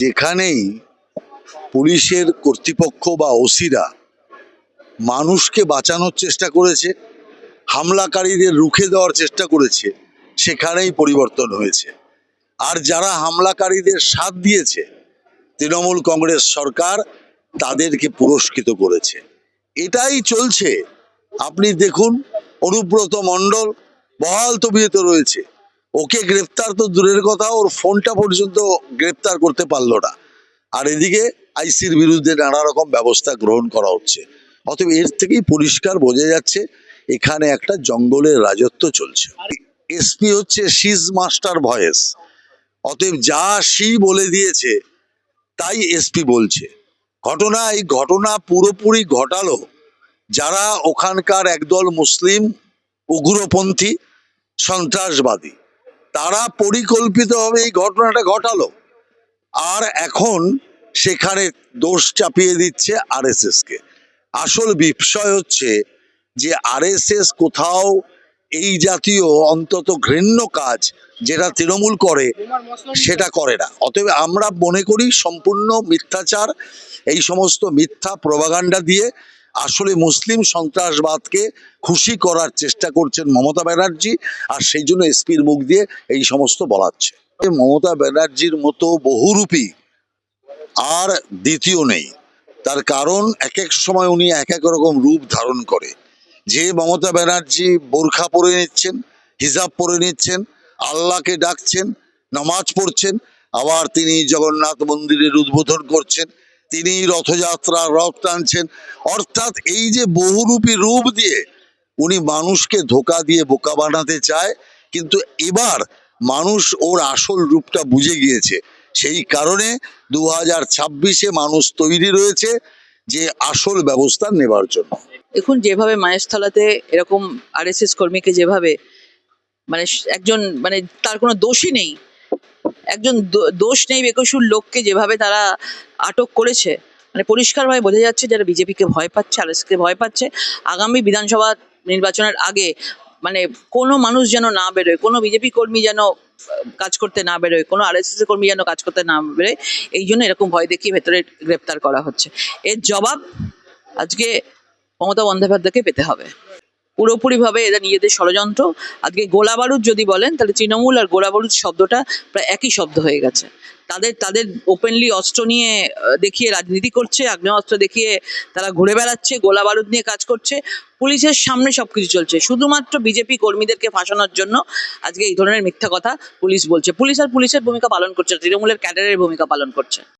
যেখানেই পুলিশের কর্তৃপক্ষ বা ওসিরা মানুষকে বাঁচানোর চেষ্টা করেছে, হামলাকারীদের রুখে দেওয়ার চেষ্টা করেছে, সেখানেই পরিবর্তন হয়েছে। আর যারা হামলাকারীদের সাথ দিয়েছে, তৃণমূল কংগ্রেস সরকার তাদেরকে পুরস্কৃত করেছে। এটাই চলছে। আপনি দেখুন, অনুব্রত মণ্ডল বহাল তবিয়তে রয়েছে। ওকে গ্রেপ্তার তো দূরের কথা, ওর ফোনটা পর্যন্ত গ্রেপ্তার করতে পারল না। আর এদিকে আইসির বিরুদ্ধে নানা রকম ব্যবস্থা গ্রহণ করা হচ্ছে। অতএব এর থেকেই পরিষ্কার বোঝা যাচ্ছে, এখানে একটা জঙ্গলের রাজত্ব চলছে। এসপি হচ্ছে শিজ মাস্টার ভয়েস। অতএব যা সি বলে দিয়েছে, তাই এসপি বলছে। ঘটনা, এই ঘটনা পুরোপুরি ঘটালো। যারা ওখানকার একদল মুসলিম, উগ্রপন্থী, সন্ত্রাসবাদী তারা পরিকল্পিতভাবে এই ঘটনাটা ঘটালো। আর এখন সেখানে দোষ চাপিয়ে দিচ্ছে আরএসএস কে আসল বিষয় হচ্ছে যে আরএসএস কোথাও এই জাতীয় অন্তত ঘৃণ্য কাজ যেটা তৃণমূল করে, সেটা করে না। অতএব আমরা মনে করি সম্পূর্ণ মিথ্যাচার, এই সমস্ত মিথ্যা প্রভাগান্ডা দিয়ে আসলে মুসলিম সন্ত্রাসবাদকে খুশি করার চেষ্টা করছেন মমতা ব্যানার্জি, আর সেই জন্য এসপির মুখ দিয়ে এই সমস্ত বলাচ্ছে। মমতা ব্যানার্জির মতো বহুরূপী আর দ্বিতীয় নেই। তার কারণ এক এক সময় উনি এক এক রকম রূপ ধারণ করে। যে মমতা ব্যানার্জি বোরখা পরে নিচ্ছেন, হিজাব পরে নিচ্ছেন, আল্লাহকে ডাকছেন, নামাজ পড়ছেন, আবার তিনি জগন্নাথ মন্দিরের উদ্বোধন করছেন তিনি রথযাত্রা, রথ টানছেন। অর্থাৎ এই যে বহুরূপী রূপ দিয়ে উনি মানুষকে ধোকা দিয়ে বোকা বানাতে চায়, কিন্তু এবার মানুষ ওর আসল রূপটা বুঝে গিয়েছে। সেই কারণে দু হাজার ছাব্বিশে মানুষ তৈরি রয়েছে যে আসল ব্যবস্থা নেবার জন্য। দেখুন, যেভাবে মায়ের এরকম আরএসএস কর্মীকে যেভাবে মানে একজন মানে তার কোনো দোষই নেই একজন দোষ নেই বেকসুর লোককে যেভাবে তারা আটক করেছে। মানে পরিষ্কারভাবে বোঝা যাচ্ছে যারা বিজেপিকে ভয় পাচ্ছে, আরএসকে ভয় পাচ্ছে, আগামী বিধানসভা নির্বাচনের আগে মানে কোনো মানুষ যেন না বেরোয়, কোনো বিজেপি কর্মী যেন কাজ করতে না বেরোয়, কোনো আরএসএস কর্মী যেন কাজ করতে না বেরোয়, এই জন্য এরকম ভয় দেখিয়ে ভেতরে গ্রেপ্তার করা হচ্ছে। এর জবাব আজকে মমতা বন্দ্যোপাধ্যায়কে পেতে হবে। পুরোপুরিভাবে এরা নিজেদের ষড়যন্ত্র। আজকে গোলা বারুদ যদি বলেন, তাহলে তৃণমূল আর গোলা বারুদ শব্দটা প্রায় একই শব্দ হয়ে গেছে। তাদের তাদের ওপেনলি অস্ত্র নিয়ে দেখিয়ে রাজনীতি করছে, আগ্নেয়াস্ত্র দেখিয়ে তারা ঘুরে বেড়াচ্ছে, গোলা বারুদ নিয়ে কাজ করছে। পুলিশের সামনে সবকিছু চলছে। শুধুমাত্র বিজেপি কর্মীদেরকে ফাঁসানোর জন্য আজকে এই ধরনের মিথ্যা কথা পুলিশ বলছে। পুলিশ আর পুলিশের ভূমিকা পালন করছে তৃণমূলের ক্যাডারের ভূমিকা পালন করছে।